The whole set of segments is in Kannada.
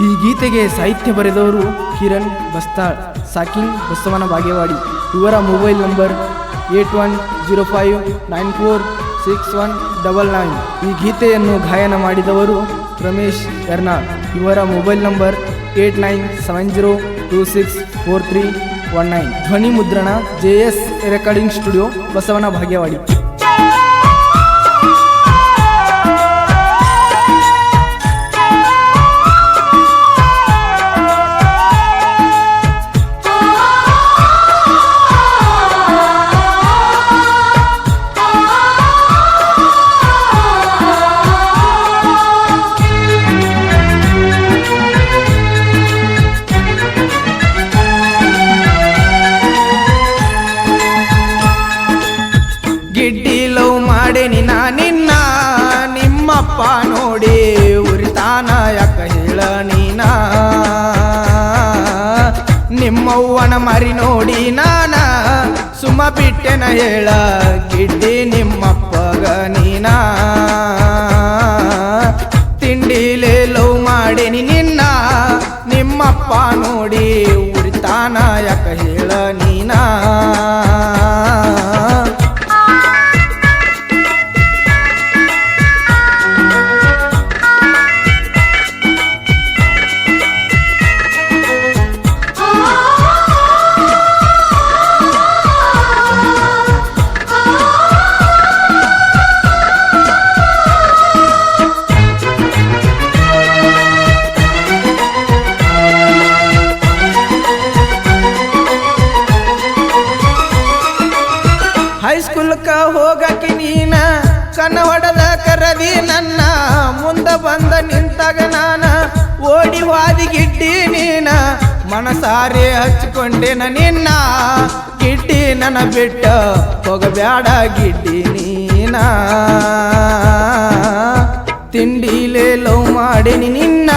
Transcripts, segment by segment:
ಈ ಗೀತೆಗೆ ಸಾಹಿತ್ಯ ಬರೆದವರು ಕಿರಣ್ ಬಸ್ತಾಳ್, ಸಾಕಿಂಗ್ ಬಸವನ ಬಾಗೇವಾಡಿ. ಇವರ mobile number eight one zero five nine four six one double nine. ಈ ಗೀತೆಯನ್ನು ಗಾಯನ ಮಾಡಿದವರು ರಮೇಶ್ ಎರ್ನಾಳ್. ಇವರ mobile number eight nine seven zero two six four three one nine. ಧ್ವನಿ ಮುದ್ರಣ ಜೆ ಎಸ್ ರೆಕಾರ್ಡಿಂಗ್ ಸ್ಟುಡಿಯೋ ಬಸವನ ಭಾಗ್ಯವಾಡಿ ನಿಮ್ಮವ್ವನ ಮರಿ ನೋಡಿ ನಾನ ಸುಮ್ಮ ಬಿಟ್ಟೆನ ಹೇಳ ಗಿಡ್ಡಿ ನಿಮ್ಮಪ್ಪಗ ನೀನ. ಹೈಸ್ಕೂಲ್ಕ ಹೋಗಕ್ಕೆ ನೀನ ಕಣ್ಣ ಹೊಡೆದ ಕರದಿ ನನ್ನ, ಮುಂದ ಬಂದ ನಿಂತಾಗ ನಾನ, ಓಡಿ ವಾದಿ ಗಿಡ್ಡಿ ನೀನ, ಮನಸಾರೆ ಹಚ್ಕೊಂಡೇನ ನಿನ್ನ ಗಿಡ್ಡಿ ನನ್ನ ಬಿಟ್ಟ ಹೋಗಬೇಡ ಗಿಡ್ಡಿ ನೀನ. ತಿಂಡಿಲೇ ಲವ್ ಮಾಡಿನಿ ನಿನ್ನ,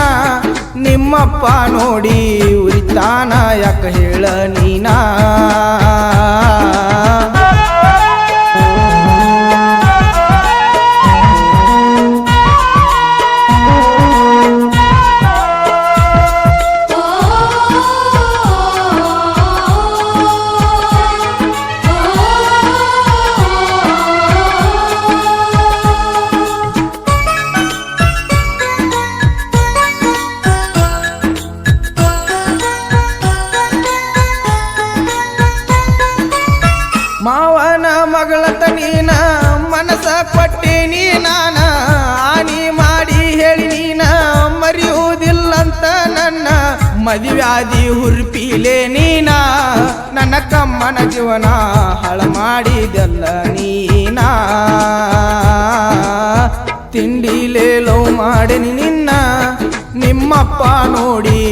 ನಿಮ್ಮಪ್ಪ ನೋಡಿ ಉರಿತಾನ ಯಾಕ ಹೇಳ ನೀನಾ? ಕೊಟ್ಟೀನಿ ನಾನ ಆನಿ ಮಾಡಿ ಹೇಳಿ ನೀನ, ಮರೆಯುವುದಿಲ್ಲಂತ ನನ್ನ ಮದುವ್ಯಾದಿ ಹುರ್ಪಿಲೆ ನೀನ, ನನ್ನ ಕಮ್ಮನ ಜೀವನ ಹಾಳ ಮಾಡಿದೆಲ್ಲ ನೀನ. ತಿಂಡಿಲೇ ಲವ್ ಮಾಡಿನಿ ನಿನ್ನ, ನಿಮ್ಮಪ್ಪ ನೋಡಿ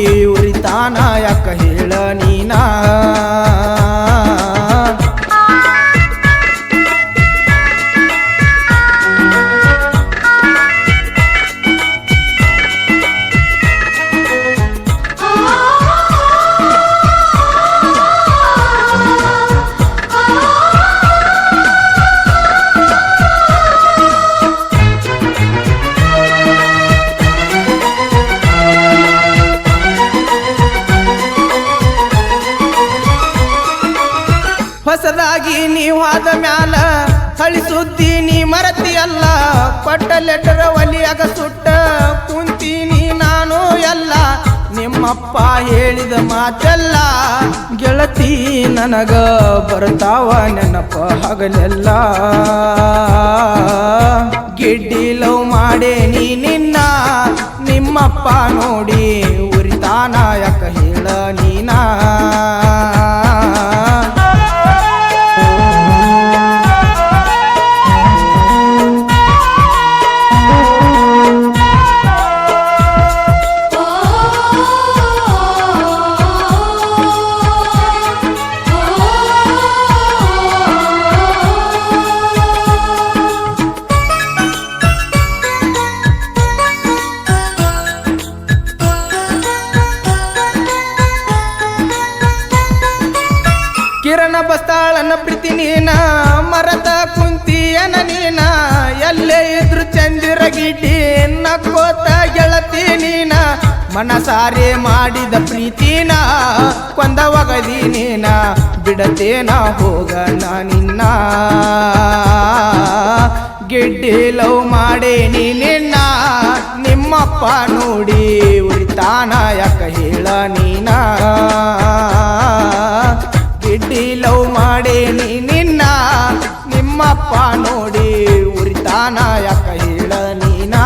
ನೀವಾದ ಮ್ಯಾಲ ಸುದ್ದಿ ನೀ ಮರತಿಯಲ್ಲ ಕೊಟ್ಟ ಲೆಟರ್ ಒಲಿಯಾಗ ಸುಟ್ಟ ಕುಂತೀನಿ ನಾನು ಎಲ್ಲ. ನಿಮ್ಮಪ್ಪ ಹೇಳಿದ ಮಾತೆಲ್ಲ ಗೆಳತಿ ನನಗ ಬರ್ತಾವ ನೆನಪ ಹಗಲೆಲ್ಲ. ಗಿಡ್ಡಿ ಲವ್ ಮಾಡೇ ನೀ ನಿನ್ನ, ನಿಮ್ಮಪ್ಪ ನೋಡಿ ಉರಿತಾನ ಯಾಕ ಹೇಳ ಕಿರಣ ಬಸ್ತಾಳನ ಪ್ರೀತಿ ನೀನ, ಮರದ ಕುಂತಿಯನ ನೀನ, ಎಲ್ಲೇ ಇದ್ರು ಚಂದಿರ ಗಿಡ್ಡಿ ನಕ್ಕೋತ ಗೆಳತಿ ನೀನ, ಮನಸಾರೆ ಮಾಡಿದ ಪ್ರೀತಿನ ಕೊಂದ ಒಗದಿ ನೀನ, ಬಿಡತೇನ ಹೋಗನ ನಿನ್ನ. ಗಿಡ್ಡಿ ಲವ್ ಮಾಡೇನಿ ನಿನ್ನ, ನಿಮ್ಮಪ್ಪ ನೋಡಿ ಉಳಿತಾನ ಯಾಕ ಹೇಳ ನೀನ. ಗಿಡ್ಡಿ ಲವ್ ಮಾಡೇನಿ ನಿನ್ನ ನಿಮ್ಮಪ್ಪ ನೋಡಿ ಉರಿತಾನ ಯಾಕ ಹೇಳ ನೀನಾ?